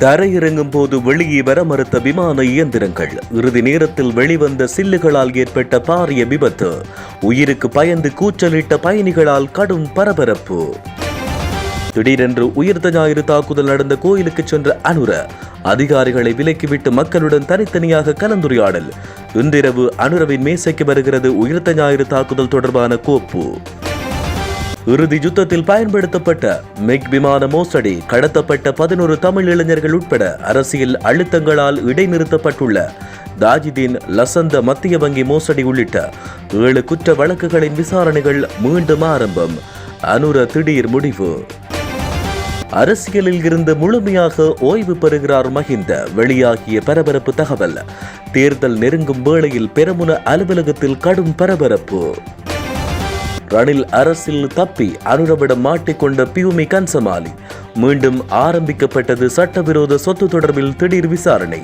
தரையிறங்கும் போது வெளியே வர மறுத்த விமான இயந்திரங்கள். இறுதி நேரத்தில் வெளிவந்த சில்லுகளால் ஏற்பட்ட பாரிய விபத்து. உயிருக்கு பயந்து கூச்சலிட்ட பயணிகளால் கடும் பரபரப்பு. திடீரென்று உயிர்த்த ஞாயிறு தாக்குதல் நடந்த கோயிலுக்கு சென்ற அனுர அதிகாரிகளை விலக்கிவிட்டு மக்களுடன் தனித்தனியாக கலந்துரையாடல். இன்றிரவு அனுரவின் மேசைக்கு வருகிறது உயிர்த்த ஞாயிறு தாக்குதல் தொடர்பான கோப்பு. இறுதி யுத்தத்தில் பயன்படுத்தப்பட்ட மிக் விமான மோசடி கடத்தப்பட்ட பதினோரு தமிழ் இளைஞர்கள் உட்பட அரசியல் அழுத்தங்களால் இடைநிறுத்தப்பட்டுள்ள தாஜிதீன் லசந்த மத்திய வங்கி மோசடி உள்ளிட்ட ஏழு குற்ற வழக்குகளின் விசாரணைகள் மீண்டும் ஆரம்பம். அனுர திடீர் முடிவு. அரசியலில் இருந்து முழுமையாக ஓய்வு பெறுகிறார் மஹிந்த வெளியாகிய பரபரப்பு தகவல். தேர்தல் நெருங்கும் வேளையில் பெருமுன அலுவலகத்தில் கடும் பரபரப்பு. ரணில் அரசில் தப்பி அனுரவிடம் மாட்டிக்கொண்ட பியூமி கன்சமாலி மீண்டும் ஆரம்பிக்கப்பட்டது சட்டவிரோத சொத்து தொடர்பில் திடீர் விசாரணை.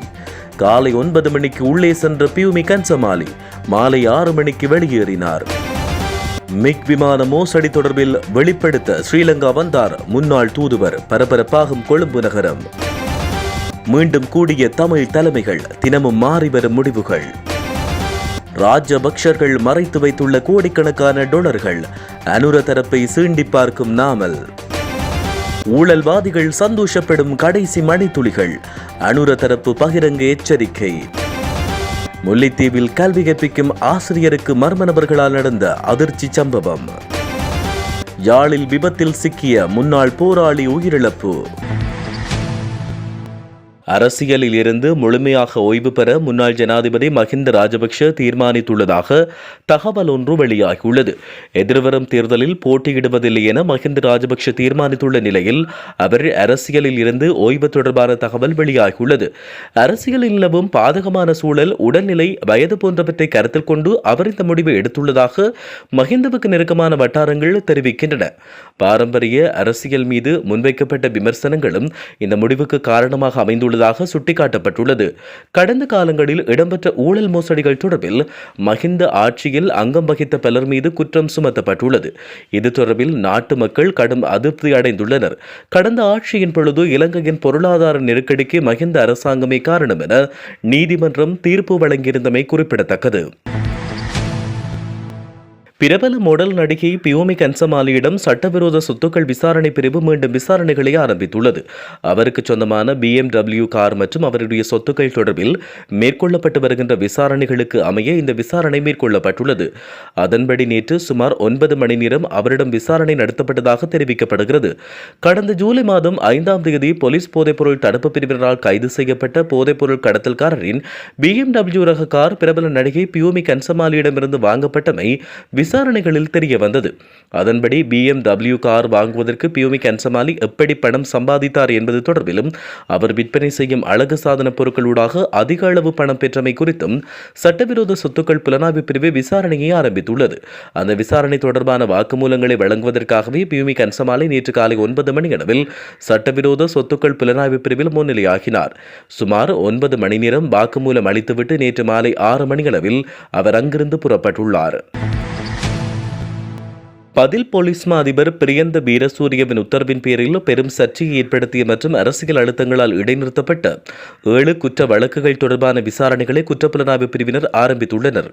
காலை ஒன்பது மணிக்கு உள்ளே சென்ற பியூமி கன்சமாலி மாலை ஆறு மணிக்கு வெளியேறினார். மிக் விமான மோசடி தொடர்பில் வெளிப்படுத்த ஸ்ரீலங்கா வந்தார் முன்னாள் தூதுவர் பரபரப்பாகும் கொழும்பு நகரம். மீண்டும் கூடிய தமிழ் தலைமைகள் தினமும் மாறிவரும் முடிவுகள். ராஜபக்ஷர்கள் மறைத்து வைத்துள்ள கோடிக்கணக்கான டொலர்கள். அனுர தரப்பை சீண்டி பார்க்கும் நாமல். ஊழல்வாதிகள் சந்தோஷப்படும் கடைசி மணித்துளிகள். அனுர தரப்பு பகிரங்க எச்சரிக்கை. முல்லைத்தீவில் கல்வி கற்பிக்கும் ஆசிரியருக்கு மர்ம நபர்களால் நடந்த அதிர்ச்சி சம்பவம். யாழில் விபத்தில் சிக்கிய முன்னாள் போராளி உயிரிழப்பு. அரசியலில் இருந்து முழுமையாக ஓய்வு பெற முன்னாள் ஜனாதிபதி மஹிந்த ராஜபக்ஷ தீர்மானித்துள்ளதாக தகவல் ஒன்று வெளியாகியுள்ளது. எதிர்வரும் தேர்தலில் போட்டியிடுவதில்லை என மஹிந்த ராஜபக்ஷ தீர்மானித்துள்ள நிலையில் அவர் அரசியலில் இருந்து ஓய்வு தொடர்பான தகவல் வெளியாகியுள்ளது. அரசியலில் நிலவும் பாதகமான சூழல் உடல்நிலை வயது போன்றவற்றை கருத்தில் கொண்டு அவர் இந்த முடிவை எடுத்துள்ளதாக மஹிந்தவுக்கு நெருக்கமான வட்டாரங்கள் தெரிவிக்கின்றன. பாரம்பரிய அரசியல் மீது முன்வைக்கப்பட்ட விமர்சனங்களும் இந்த முடிவுக்கு காரணமாக அமைந்துள்ள அமைந்துள்ளதாக சுட்டிக்காட்டப்பட்டுள்ளது. கடந்த காலங்களில் இடம்பெற்ற ஊழல் மோசடிகள் தொடர்பில் மஹிந்த ஆட்சியில் அங்கம் வகித்த பலர் மீது குற்றம் சுமத்தப்பட்டுள்ளது. இது தொடர்பில் நாட்டு மக்கள் கடும் அதிருப்தி அடைந்துள்ளனர். கடந்த ஆட்சியின் பொழுது இலங்கையின் பொருளாதார நெருக்கடிக்கு மஹிந்த அரசாங்கமே காரணம் என நீதிமன்றம் தீர்ப்பு வழங்கியிருந்தமை குறிப்பிடத்தக்கது. பிரபல மாடல் நடிகை பியோமி கன்சமாலியிடம் சட்டவிரோத சொத்துக்கள் விசாரணை பிரிவு மீண்டும் விசாரணைகளை ஆரம்பித்துள்ளது. அவருக்கு சொந்தமான பிஎம்டபிள்யூ கார் மற்றும் அவருடைய சொத்துக்கள் தொடர்பில் மேற்கொள்ளப்பட்டு வருகின்ற விசாரணைகளுக்கு அமைய இந்த விசாரணை மேற்கொள்ளப்பட்டுள்ளது. அதன்படி நேற்று சுமார் ஒன்பது மணி நேரம் அவரிடம் விசாரணை நடத்தப்பட்டதாக தெரிவிக்கப்படுகிறது. கடந்த ஜூலை மாதம் ஐந்தாம் தேதி போலீஸ் போதைப்பொருள் தடுப்பு பிரிவினரால் கைது செய்யப்பட்ட போதைப்பொருள் கடத்தல்காரரின் பிஎம்டபிள்யூ ரக கார் பிரபல நடிகை பியோமி கன்சமாலியிடமிருந்து வாங்கப்பட்டமை விசாரணை விசாரணைகளில் தெரிய வந்தது. அதன்படி பிஎம்டபிள்யூ கார் வாங்குவதற்கு பியூமி கன்சமாலி எப்படி பணம் சம்பாதித்தார் என்பது தொடர்பிலும் அவர் விற்பனை செய்யும் அழகு சாதன பொருட்களூடாக அதிக அளவு பணம் பெற்றமை குறித்தும் சட்டவிரோத சொத்துக்கள் புலனாய்வு பிரிவு விசாரணையை ஆரம்பித்துள்ளது. அந்த விசாரணை தொடர்பான வாக்குமூலங்களை வழங்குவதற்காகவே பியூமி கன்சமாலை நேற்று காலை ஒன்பது மணியளவில் சட்டவிரோத சொத்துக்கள் புலனாய்வு பிரிவில் முன்னிலையாகினார். சுமார் ஒன்பது மணி நேரம் வாக்குமூலம் அளித்துவிட்டு நேற்று மாலை ஆறு மணியளவில் அவர் அங்கிருந்து புறப்பட்டுள்ளார். பதில் போலீஸ் மா அதிபர் பிரியந்த வீரசூரியவின் உத்தரவின் பேரில் பெரும் சர்ச்சையை ஏற்படுத்திய மற்றும் அரசியல் அழுத்தங்களால் இடைநிறுத்தப்பட்ட ஏழு குற்ற வழக்குகள் தொடர்பான விசாரணைகளை குற்றப்புலனாய்வு பிரிவினர் ஆரம்பித்துள்ளனர்.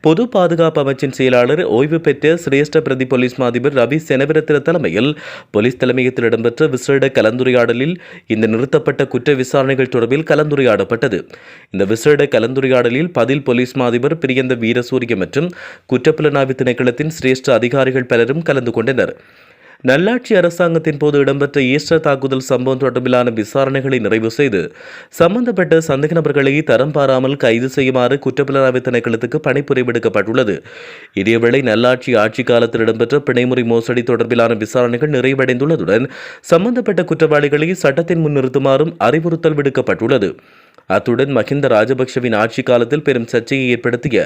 பொது பாதுகாப்பு அமைச்சின் செயலாளர் ஓய்வு பெற்ற சிரேஷ்ட பிரதி போலீஸ் மா அதிபர் ரவி செனவிரத்தின தலைமையில் போலீஸ் தலைமையத்தில் இடம்பெற்ற விசேட கலந்துரையாடலில் இந்த நிறுத்தப்பட்ட குற்ற விசாரணைகள் தொடர்பில் கலந்துரையாடப்பட்டது. இந்த விசேட கலந்துரையாடலில் பதில் போலீஸ் மா அதிபர் பிரியந்த வீரசூரிய மற்றும் குற்றப்புலனாய்வு திணைக்களத்தின் சிரேஷ்ட அதிகாரிகள் பலரும் கலந்து கொண்டனர். நல்லாட்சி அரசாங்கத்தின் போது இடம்பெற்ற ஈஸ்டர் தாக்குதல் சம்பவம் தொடர்பிலான விசாரணைகளை நிறைவு செய்து சம்பந்தப்பட்ட சந்தேக நபர்களை தரம் பாராமல் கைது செய்யுமாறு குற்றப்புலனாய்வு திணைக்களத்துக்கு பணிப்புரை விடுக்கப்பட்டுள்ளது இதேவேளை நல்லாட்சி ஆட்சி காலத்தில் இடம்பெற்ற பிணைமுறை மோசடி தொடர்பிலான விசாரணைகள் நிறைவடைந்துள்ளதுடன் சம்பந்தப்பட்ட குற்றவாளிகளை சட்டத்தின் முன் நிறுத்துமாறும் அறிவுறுத்தல் விடுக்கப்பட்டுள்ளது. அத்துடன் மஹிந்த ராஜபக்ஷவின் ஆட்சி காலத்தில் பெரும் சர்ச்சையை ஏற்படுத்திய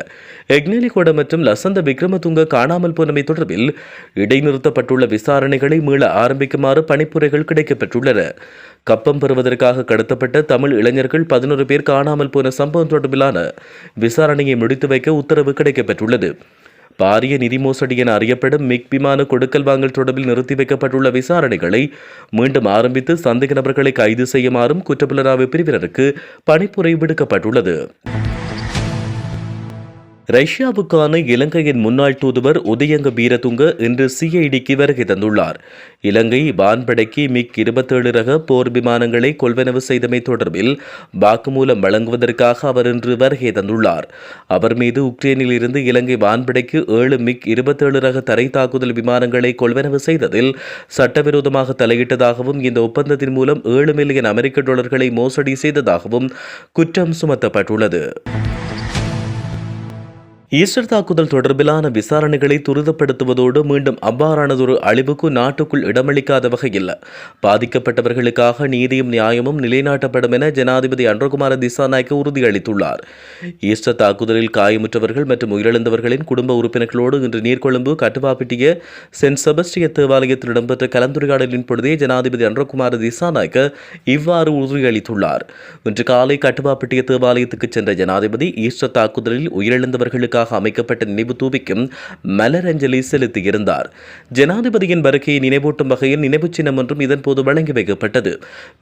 எக்னெலிகொட மற்றும் லசந்த விக்ரமதுங்க காணாமல் போனமை தொடர்பில் இடைநிறுத்தப்பட்டுள்ள விசாரணைகளை மீள ஆரம்பிக்குமாறு பணிப்புரைகள் கிடைக்கப்பெற்றுள்ளன. கப்பம் பெறுவதற்காக கடத்தப்பட்ட தமிழ் இளைஞர்கள் பதினோரு பேர் காணாமல் போன சம்பவம் தொடர்பிலான விசாரணையை முடித்து வைக்க உத்தரவு கிடைக்கப்பெற்றுள்ளது. பாரிய நிதி மோசடி என அறியப்படும் மிக் விமான கொடுக்கல் வாங்கல் தொடர்பில் நிறுத்தி வைக்கப்பட்டுள்ள விசாரணைகளை மீண்டும் ஆரம்பித்து சந்தேக நபர்களை கைது செய்யுமாறும் குற்றப்புலனாய்வு பிரிவினருக்கு பணிப்புரை விடுக்கப்பட்டுள்ளது. ரஷ்யாவுக்கான இலங்கையின் முன்னாள் தூதுவர் உதயங்க வீரதுங்க இன்று சிஐடிக்கு வருகை தந்துள்ளார். இலங்கை வான்படைக்கு மிக் இருபத்தேழு ரக போர் விமானங்களை கொள்வனவு செய்தமை தொடர்பில் வாக்குமூலம் வழங்குவதற்காக அவர் இன்று வருகை தந்துள்ளார். அவர் மீது உக்ரைனில் இருந்து இலங்கை வான்படைக்கு ஏழு மிக் இருபத்தேழு ரக தரை தாக்குதல் விமானங்களை கொள்வனவு செய்ததில் சட்டவிரோதமாக தலையிட்டதாகவும் இந்த ஒப்பந்தத்தின் மூலம் ஏழு மில்லியன் அமெரிக்க டாலர்களை மோசடி செய்ததாகவும் குற்றம் சுமத்தப்பட்டுள்ளது. ஈஸ்டர் தாக்குதல் தொடர்பிலான விசாரணைகளை துரிதப்படுத்துவதோடு மீண்டும் அவ்வாறானதொரு அழிவுக்கு நாட்டுக்குள் இடமளிக்காத வகையில் பாதிக்கப்பட்டவர்களுக்காக நீதியும் நியாயமும் நிலைநாட்டப்படும் என ஜனாதிபதி அன்றகுமார திசாநாயக்க உறுதியளித்துள்ளார். ஈஸ்டர் தாக்குதலில் காயமுற்றவர்கள் மற்றும் உயிரிழந்தவர்களின் குடும்ப உறுப்பினர்களோடு இன்று நீர்கொழும்பு கட்டுப்பாப்பிட்டிய சென்ட் செபஸ்டிய தேவாலயத்தில் இடம்பெற்ற கலந்துரையாடலின் பொழுதே ஜனாதிபதி அன்றகுமார திசாநாயக்க இவ்வாறு உறுதியளித்துள்ளார். இன்று காலை கட்டுப்பாப்பிட்டிய தேவாலயத்துக்கு சென்ற ஜனாதிபதி ஈஸ்டர் தாக்குதலில் உயிரிழந்தவர்களுக்காக நினைவுகளுக்காக அமைக்கப்பட்ட நினைவு தூபிக்கும் மலரஞ்சலி செலுத்தியிருந்தார். ஜனாதிபதியின் வருகையை நினைவூட்டும் வகையில் நினைவு சின்னம் ஒன்றும் இதன்போது வழங்கி வைக்கப்பட்டது.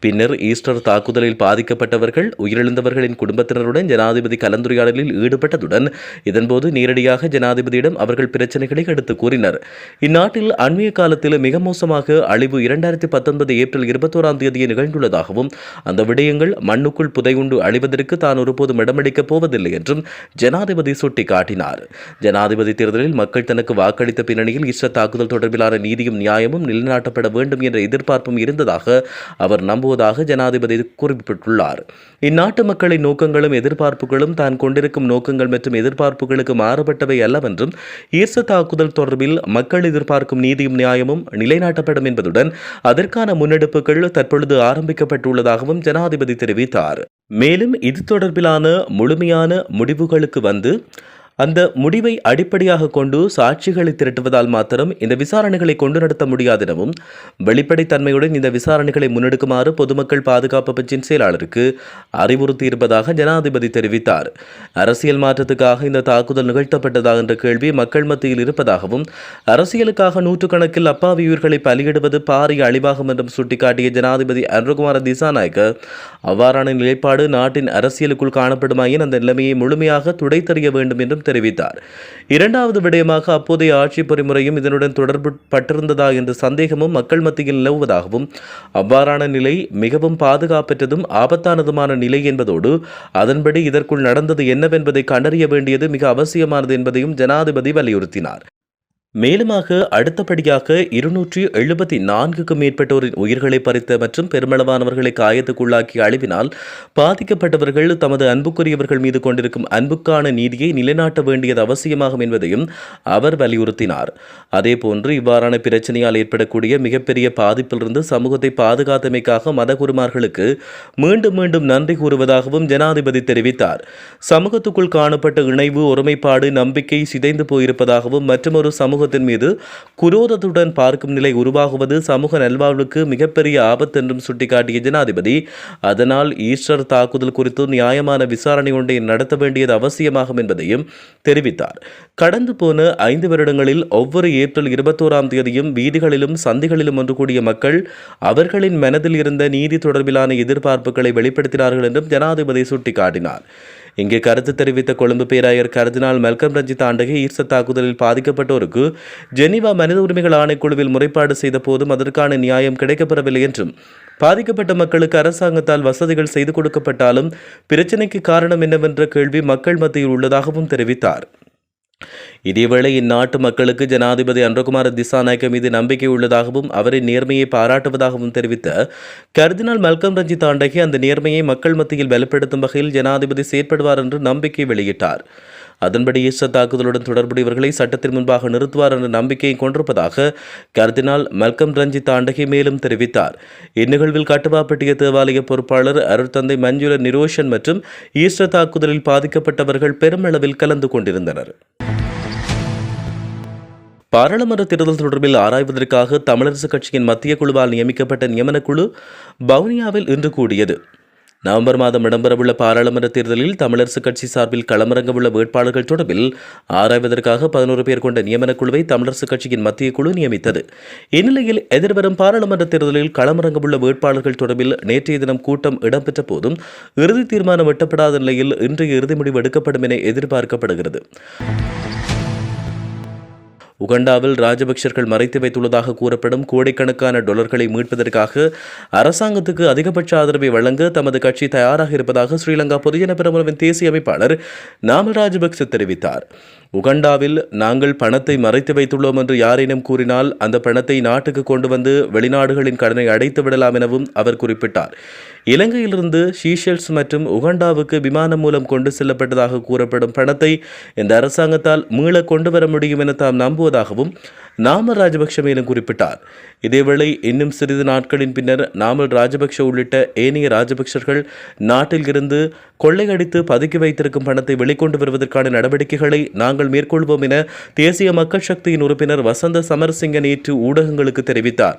பின்னர் ஈஸ்டர் தாக்குதலில் பாதிக்கப்பட்டவர்கள் உயிரிழந்தவர்களின் குடும்பத்தினருடன் ஜனாதிபதி கலந்துரையாடலில் ஈடுபட்டதுடன் இதன்போது நேரடியாக ஜனாதிபதியிடம் அவர்கள் பிரச்சனைகளை எடுத்து கூறினர். இந்நாட்டில் அண்மைய காலத்தில் மிக மோசமாக அழிவு இரண்டாயிரத்தி பத்தொன்பது ஏப்ரல் இருபத்தோராம் தேதியை நிகழ்ந்துள்ளதாகவும் அந்த விடயங்கள் மண்ணுக்குள் புதையுண்டு அழிவதற்கு தான் ஒருபோதும் இடமளிக்கப் போவதில்லை என்றும் ஜனாதிபதி சுட்டிக்காட்டினார். சுட்டிக்காட்டினார் ஜனாதிபதி தேர்தலில் மக்கள் தனக்கு வாக்களித்த பின்னணியில் இஸ்ரத் தாக்குதல் தொடர்பிலான நீதியும் நியாயமும் நிலைநாட்டப்பட வேண்டும் என்ற எதிர்பார்ப்பும் இருந்ததாக அவர் நம்புவதாக ஜனாதிபதி குறிப்பிட்டுள்ளார். இந்நாட்டு மக்களின் நோக்கங்களும் எதிர்பார்ப்புகளும் தான் கொண்டிருக்கும் நோக்கங்கள் மற்றும் எதிர்பார்ப்புகளுக்கு மாறுபட்டவை அல்லவென்றும் ஈர்ச தாக்குதல் தொடர்பில் மக்கள் எதிர்பார்க்கும் நீதியும் நியாயமும் நிலைநாட்டப்படும் என்பதுடன் அதற்கான முன்னெடுப்புகள் தற்பொழுது ஆரம்பிக்கப்பட்டுள்ளதாகவும் ஜனாதிபதி தெரிவித்தார். மேலும் இது தொடர்பிலான முழுமையான முடிவுகளுக்கு வந்து அந்த முடிவை அடிப்படையாக கொண்டு சாட்சிகளை திரட்டுவதால் மாத்திரம் இந்த விசாரணைகளை கொண்டு நடத்த முடியாது எனவும் வெளிப்படைத்தன்மையுடன் இந்த விசாரணைகளை முன்னெடுக்குமாறு பொதுமக்கள் பாதுகாப்பு பற்றின் செயலாளருக்கு அறிவுறுத்தியிருப்பதாக ஜனாதிபதி தெரிவித்தார். அரசியல் மாற்றத்துக்காக இந்த தாக்குதல் நிகழ்த்தப்பட்டதா என்ற கேள்வி மக்கள் மத்தியில் இருப்பதாகவும் அரசியலுக்காக நூற்றுக்கணக்கில் அப்பாவி உயிர்களை பலியிடுவது பாரிய அழிவாகும் என்றும் சுட்டிக்காட்டிய ஜனாதிபதி அருண்குமார திசாநாயக்க அவ்வாறான நிலைப்பாடு நாட்டின் அரசியலுக்குள் காணப்படுமாயின் அந்த நிலைமையை முழுமையாக துடைத்தறிய வேண்டும் என்றும் தெரிவித்தார். இரண்டாவது விடயமாக அப்போதைய ஆட்சி பொறிமுறையும் இதனுடன் தொடர்புபட்டிருந்ததா என்ற சந்தேகமும் மக்கள் மத்தியில் நிலவுவதாகவும் அவ்வாறான நிலை மிகவும் பாதுகாப்பற்றதும் ஆபத்தானதுமான நிலை என்பதோடு அதன்படி இதற்குள் நடந்தது என்னவென்பதை கண்டறிய வேண்டியது மிக அவசியமானது என்பதையும் ஜனாதிபதி வலியுறுத்தினார். மேலுமாக அடுத்தபடியாக இருநூற்றி எழுபத்தி நான்குக்கும் மேற்பட்டோரின் உயிர்களை பறித்த மற்றும் பெருமளவானவர்களை காயத்துக்குள்ளாக்கிய அழிவினால் பாதிக்கப்பட்டவர்கள் தமது அன்புக்குரியவர்கள் மீது கொண்டிருக்கும் அன்புக்கான நீதியை நிலைநாட்ட வேண்டியது அவசியமாகும் என்பதையும் அவர் வலியுறுத்தினார். அதேபோன்று இவ்வாறான பிரச்சனையால் ஏற்படக்கூடிய மிகப்பெரிய பாதிப்பிலிருந்து சமூகத்தை பாதுகாத்தமைக்காக மதகுருமார்களுக்கு மீண்டும் மீண்டும் நன்றி கூறுவதாகவும் ஜனாதிபதி தெரிவித்தார். சமூகத்துக்குள் காணப்பட்ட இணைவு ஒருமைப்பாடு நம்பிக்கை சிதைந்து போயிருப்பதாகவும் மற்றொரு சமூக சமூகத்தின் மீது குரோதத்துடன் பார்க்கும் நிலை உருவாகுவது சமூக நல்வாழ்வுக்கு மிகப்பெரிய ஆபத்து என்றும் சுட்டிக்காட்டிய ஜனாதிபதி. அதனால் ஈஸ்டர் தாக்குதல் குறித்து நியாயமான விசாரணை ஒன்றை நடத்த வேண்டியது அவசியமாகும் என்பதையும் தெரிவித்தார். கடந்து போன ஐந்து வருடங்களில் ஒவ்வொரு ஏப்ரல் இருபத்தோராம் தேதியும் வீதிகளிலும் சந்திகளிலும் ஒன்று கூடிய மக்கள் அவர்களின் மனதில் இருந்த நீதி தொடர்பிலான எதிர்பார்ப்புகளை வெளிப்படுத்தினார்கள் என்றும் ஜனாதிபதி சுட்டிக்காட்டினார். இங்கே கருத்து தெரிவித்த கொழும்பு பேராயர் கருதினால் மெல்கம் ரஞ்சித் ஆண்டகை ஈர்ச தாக்குதலில் பாதிக்கப்பட்டோருக்கு ஜெனீவா மனித உரிமைகள் ஆணைக்குழுவில் முறைப்பாடு செய்த போதும் அதற்கான நியாயம் கிடைக்கப்பெறவில்லை என்றும் பாதிக்கப்பட்ட மக்களுக்கு அரசாங்கத்தால் வசதிகள் செய்து கொடுக்கப்பட்டாலும் பிரச்சினைக்கு காரணம் என்னவென்ற கேள்வி மக்கள் மத்தியில் உள்ளதாகவும் தெரிவித்தார். இதேவேளை இந்நாட்டு மக்களுக்கு ஜனாதிபதி அன்றகுமார திசாநாயக்க மீது நம்பிக்கை உள்ளதாகவும் அவரின் நேர்மையை பாராட்டுவதாகவும் தெரிவித்த கர்தினால் மல்கம் ரஞ்சித் ஆண்டகி அந்த நேர்மையை மக்கள் மத்தியில் பலப்படுத்தும் வகையில் ஜனாதிபதி செயற்படுவார் என்று நம்பிக்கை வெளியிட்டார். அதன்படி ஈஸ்டர் தாக்குதலுடன் தொடர்புடையவர்களை சட்டத்தின் முன்பாக நிறுத்துவார் என்ற நம்பிக்கையை கொண்டிருப்பதாக கர்தினால் மல்கம் ரஞ்சித் ஆண்டகி மேலும் தெரிவித்தார். இந்நிகழ்வில் கட்டுவாப்பட்டிய தேவாலய பொறுப்பாளர் அருட்தந்தை மஞ்சுள நிரோஷன் மற்றும் ஈஸ்டர் தாக்குதலில் பாதிக்கப்பட்டவர்கள் பெருமளவில் கலந்து கொண்டிருந்தனர். பாராளுமன்ற தேர்தல் தொடர்பில் ஆராய்வதற்காக தமிழரசு கட்சியின் மத்திய குழுவால் நியமிக்கப்பட்ட நியமனக்குழு வவுனியாவில் இன்று கூடியது. நவம்பர் மாதம் இடம்பெறவுள்ள பாராளுமன்ற தேர்தலில் தமிழரசு கட்சி சார்பில் களமிறங்கவுள்ள வேட்பாளர்கள் தொடர்பில் ஆராய்வதற்காக பதினோரு பேர் கொண்ட நியமனக்குழுவை தமிழரசு தமிழரசுக் கட்சியின் மத்திய குழு நியமித்தது. இந்நிலையில் எதிர்வரும் பாராளுமன்ற தேர்தலில் களமிறங்கவுள்ள வேட்பாளர்கள் தொடர்பில் நேற்றைய தினம் கூட்டம் இடம்பெற்ற போதும் இறுதி தீர்மானம் எட்டப்படாத நிலையில் இன்றைய இறுதி முடிவு எடுக்கப்படும் என எதிர்பார்க்கப்படுகிறது. உகண்டாவில் ராஜபக்சர்கள் மறைத்து வைத்துள்ளதாக கூறப்படும் கோடிக்கணக்கான டொலர்களை மீட்பதற்காக அரசாங்கத்துக்கு அதிகபட்ச ஆதரவை வழங்க தமது கட்சி தயாராக இருப்பதாக ஸ்ரீலங்கா பொதுஜன பெரமுனவின் தேசிய அமைப்பாளர் நாமல் ராஜபக்ச தெரிவித்தார். உகண்டாவில் நாங்கள் பணத்தை மறைத்து வைத்துள்ளோம் என்று யாரேனும் கூறினால் அந்த பணத்தை நாட்டுக்கு கொண்டு வந்து வெளிநாடுகளின் கடனை அடைத்து விடலாம் எனவும் அவர் குறிப்பிட்டார். இலங்கையிலிருந்து ஷீஷெல்ஸ் மற்றும் உகண்டாவுக்கு விமானம் மூலம் கொண்டு செல்லப்பட்டதாக கூறப்படும் பணத்தை இந்த அரசாங்கத்தால் மீள கொண்டு வர முடியும் என தாம் நம்புவதாகவும் நாமல் ராஜபக்ஷ மேலும் குறிப்பிட்டார். இதேவேளை இன்னும் சிறிது நாட்களின் பின்னர் நாமல் ராஜபக்ஷ உள்ளிட்ட ஏனைய ராஜபக்ஷர்கள் நாட்டில் இருந்து கொள்ளையடித்து பதுக்கி வைத்திருக்கும் பணத்தை வெளிக்கொண்டு வருவதற்கான நடவடிக்கைகளை நாங்கள் மேற்கொள்வோம் என தேசிய மக்கள் சக்தியின் உறுப்பினர் வசந்த சமரசிங்க நேற்று ஊடகங்களுக்கு தெரிவித்தார்.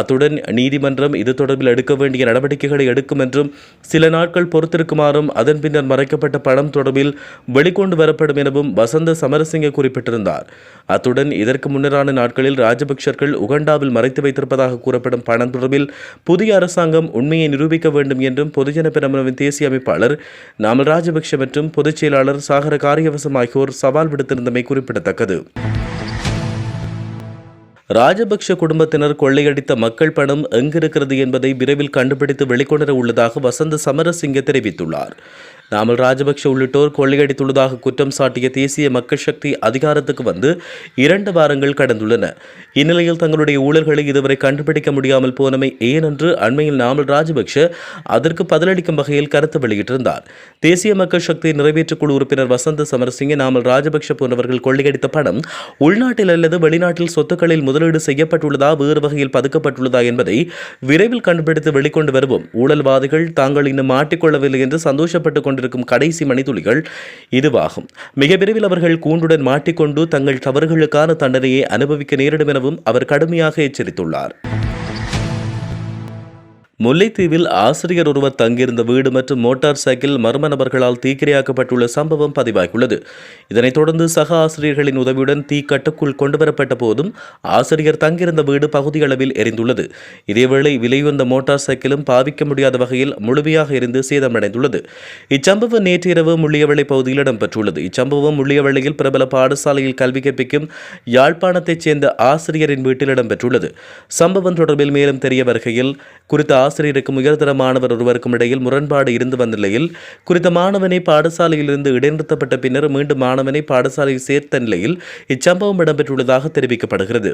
அத்துடன் நீதிமன்றம் இது தொடர்பில் எடுக்க வேண்டிய நடவடிக்கைகளை எடுக்கும் என்றும் சில நாட்கள் பொறுத்திருக்குமாறும் அதன் பின்னர் மறைக்கப்பட்ட பணம் தொடர்பில் வெளிக்கொண்டு வரப்படும் எனவும் வசந்த சமரசிங்க குறிப்பிட்டிருந்தார். அத்துடன் இதற்கு முன்னரான நாட்களில் ராஜபக்சர்கள் உகண்டாவில் மறைத்து வைத்திருப்பதாக கூறப்படும் பணம் தொடர்பில் புதிய அரசாங்கம் உண்மையை நிரூபிக்க வேண்டும் என்றும் பொதுஜன பெரமுனவின் தேசிய அமைப்பாளர் நாமல் ராஜபக்ஷ மற்றும் பொதுச் செயலாளர் சாகர காரியவசம் ஆகியோர் சவால் விடுத்திருந்தமை குறிப்பிடத்தக்கது. ராஜபக்ஷ குடும்பத்தினர் கொள்ளையடித்த மக்கள் பணம் எங்கிருக்கிறது என்பதை விரைவில் கண்டுபிடித்து வெளிக்கொணர உள்ளதாக வசந்த சமரசிங்க தெரிவித்துள்ளார். நாமல் ராஜபக்ஷ உள்ளிட்டோர் கொள்ளையடித்துள்ளதாக குற்றம் சாட்டிய தேசிய மக்கள் சக்தி அதிகாரத்துக்கு வந்து இரண்டு வாரங்கள் கடந்துள்ளன. இந்நிலையில் தங்களுடைய ஊழல்களை இதுவரை கண்டுபிடிக்க முடியாமல் போனமை ஏனென்று அண்மையில் நாமல் ராஜபக்ஷ அதற்கு பதிலளிக்கும் வகையில் கருத்து வெளியிட்டிருந்தார். தேசிய மக்கள் சக்தி நிறைவேற்றுக் குழு உறுப்பினர் வசந்த சமரசிங்க நாமல் ராஜபக்ஷ போன்றவர்கள் கொள்ளையடித்த பணம் உள்நாட்டில் அல்லது வெளிநாட்டில் சொத்துக்களில் முதலீடு செய்யப்பட்டுள்ளதா வேறு வகையில் பதுக்கப்பட்டுள்ளதா என்பதை விரைவில் கண்டுபிடித்து வெளிக்கொண்டு வருவோம். ஊழல்வாதிகள் தாங்கள் இன்னும் மாட்டிக்கொள்ளவில்லை என்று சந்தோஷப்பட்டுக் கொண்டு கொண்டிருக்கும் கடைசி மணித்துளிகள் இதுவாகும். மிக விரைவில் அவர்கள் கூண்டுடன் மாட்டிக்கொண்டு தங்கள் தவறுகளுக்கான தண்டனையை அனுபவிக்க நேரிடும் எனவும் அவர் கடுமையாக எச்சரித்துள்ளார். முல்லைத்தீவில் ஆசிரியர் ஒருவர் தங்கியிருந்த வீடு மற்றும் மோட்டார் சைக்கிள் மர்ம நபர்களால் தீக்கிரையாக்கப்பட்டுள்ள சம்பவம் பதிவாகியுள்ளது. இதனைத் தொடர்ந்து சக ஆசிரியர்களின் உதவியுடன் தீ கட்டுக்குள் கொண்டுவரப்பட்ட போதும் ஆசிரியர் தங்கியிருந்த வீடு பகுதியளவில் எரிந்துள்ளது. இதேவேளை விலையுந்த மோட்டார் சைக்கிளும் பாவிக்க முடியாத வகையில் முழுமையாக எரிந்து சேதமடைந்துள்ளது. இச்சம்பவம் நேற்று இரவு முள்ளியவளை பகுதியில் இடம்பெற்றுள்ளது. இச்சம்பவம் முள்ளியவளையில் பிரபல பாடசாலையில் கல்வி கற்பிக்கும் யாழ்ப்பாணத்தைச் சேர்ந்த ஆசிரியரின் வீட்டில் இடம்பெற்றுள்ளது. சம்பவம் தொடர்பில் மேலும் தெரிய வருகையில் குறித்த ஆசிரியருக்கும் உயர்தர மாணவர் ஒருவருக்கும் இடையில் முரண்பாடு இருந்து வந்த நிலையில் குறித்த மாணவனை பாடசாலையிலிருந்து இடைநிறுத்தப்பட்ட பின்னர் மீண்டும் மாணவனை பாடசாலையில் சேர்த்த நிலையில் இச்சம்பவம் இடம்பெற்றுள்ளதாக தெரிவிக்கப்படுகிறது.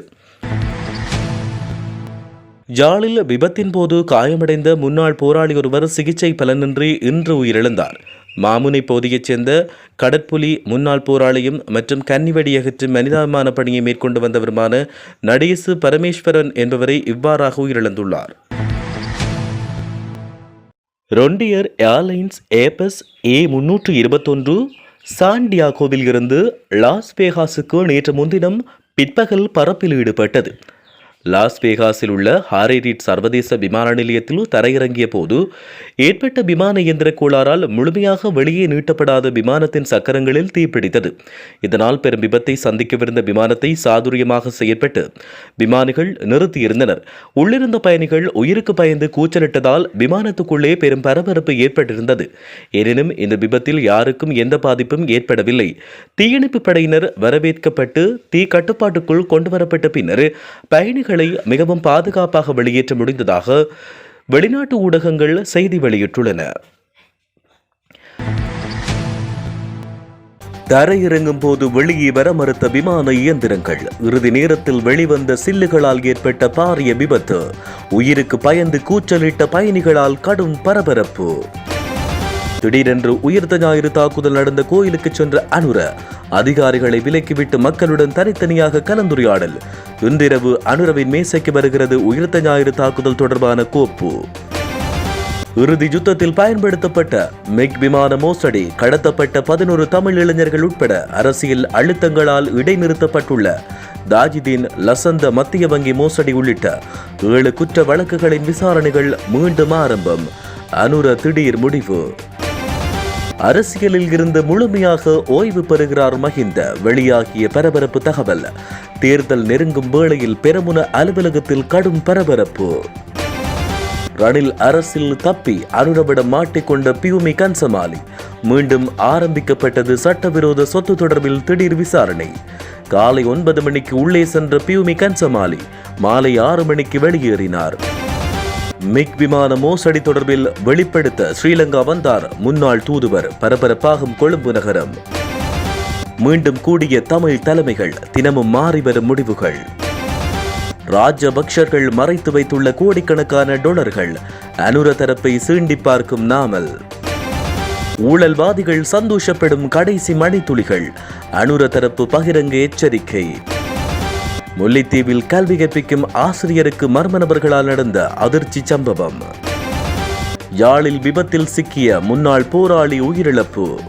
யாழில் விபத்தின் போது காயமடைந்த முன்னாள் போராளி ஒருவர் சிகிச்சை பலனின்றி இன்று உயிரிழந்தார். மாமுனை பகுதியைச் சேர்ந்த கடற்புலி முன்னாள் போராளியும் மற்றும் கன்னிவெடி அகற்றும் மனிதாபிமான பணியை மேற்கொண்டு வந்தவருமான நடேசு பரமேஸ்வரன் என்பவரை இவ்வாறாக உயிரிழந்துள்ளார். ரொண்டியர் ஏர்லைன்ஸ் ஏபஸ் ஏ முன்னூற்று இருபத்தொன்று சாண்டியாகோவில் இருந்து லாஸ் வேகாஸுக்கு நேற்று முன்தினம் பிற்பகல் பறப்பில் ஈடுபட்டது. லாஸ் வேகாஸில் உள்ள ஹாரேரிட் சர்வதேச விமான நிலையத்தில் தரையிறங்கிய போது ஏற்பட்ட விமான இயந்திர கோளாறால் முழுமையாக வெளியே நீட்டப்படாத விமானத்தின் சக்கரங்களில் தீப்பிடித்தது இதனால் பெரும் விபத்தை சந்திக்கவிருந்த விமானத்தை சாதுரியமாக செயற்பட்டு விமானிகள் நிறுத்தியிருந்தனர். உள்ளிருந்த பயணிகள் உயிருக்கு பயந்து கூச்சலிட்டதால் விமானத்துக்குள்ளே பெரும் பரபரப்பு ஏற்பட்டிருந்தது. எனினும் இந்த விபத்தில் யாருக்கும் எந்த பாதிப்பும் ஏற்படவில்லை. தீயணைப்பு படையினர் வரவேற்கப்பட்டு தீ கட்டுப்பாட்டுக்குள் கொண்டுவரப்பட்ட பின்னர் பயணிகள் பயணிகளை மிகவும் பாதுகாப்பாக வெளியேற்ற முடிந்ததாக வெளிநாட்டு ஊடகங்கள் செய்தி வெளியிட்டுள்ளன. தரையிறங்கும் போது வெளியே வர மறுத்த விமான இயந்திரங்கள். இறுதி நேரத்தில் வெளிவந்த சில்லுகளால் ஏற்பட்ட பாரிய விபத்து. உயிருக்கு பயந்து கூச்சலிட்ட பயணிகளால் கடும் பரபரப்பு. திடீரென்று உயிர்த்த ஞாயிறு தாக்குதல் நடந்த கோயிலுக்கு சென்ற அனுர அதிகாரிகளை விலக்கிவிட்டு மக்களுடன் தனித்தனியாக கலந்துரையாடல். இன்றிரவு அனுரவின் மேசைக்கு வருகிறது உயிர்த்த ஞாயிறு தாக்குதல் தொடர்பான கோப்பு. இறுதி யுத்தத்தில் பயன்படுத்தப்பட்ட மிக் விமான மோசடி கடத்தப்பட்ட பதினோரு தமிழ் இளைஞர்கள் உட்பட அரசியல் அழுத்தங்களால் இடைநிறுத்தப்பட்டுள்ள தாஜிதீன் லசந்த மத்திய வங்கி மோசடி உள்ளிட்ட ஏழு குற்ற வழக்குகளின் விசாரணைகள் மீண்டும் ஆரம்பம். அனுர திடீர் முடிவு. அரசியலில் இருந்து முழுமையாக ஓய்வு பெறுகிறார் மஹிந்த. வெளியாகிய பரபரப்பு தகவல். தேர்தல் நெருங்கும் வேளையில் பெருமுன அலுவலகத்தில் கடும் பரபரப்பு. ரணில் அரசில் தப்பி அனுரவிடம் மாட்டிக்கொண்ட பியூமி கன்சமாலி. மீண்டும் ஆரம்பிக்கப்பட்டது சட்டவிரோத சொத்து தொடர்பில் திடீர் விசாரணை. காலை ஒன்பது மணிக்கு உள்ளே சென்ற பியூமி கன்சமாலி மாலை ஆறு மணிக்கு வெளியேறினார். மிக் விமான மோசடி தொடர்பில் வெளிப்படுத்த ஸ்ரீலங்கா வந்தார் முன்னாள் தூதுவர். பரபரப்பாகும் கொழும்பு நகரம். மீண்டும் கூடிய தமிழ் தலைமைகள் தினமும் மாறி வரும் முடிவுகள். ராஜபக்ஷர்கள் மறைத்து வைத்துள்ள கோடிக்கணக்கான டொலர்கள் அனுர தரப்பை சீண்டி பார்க்கும் நாமல். ஊழல்வாதிகள் சந்தோஷப்படும் கடைசி மணித்துளிகள் அனுர தரப்பு பகிரங்க எச்சரிக்கை. முல்லைத்தீவில் கல்வி கற்பிக்கும் ஆசிரியருக்கு மர்ம நபர்களால் நடந்த அதிர்ச்சி சம்பவம். யாழில் விபத்தில் சிக்கிய முன்னாள் போராளி உயிரிழப்பு.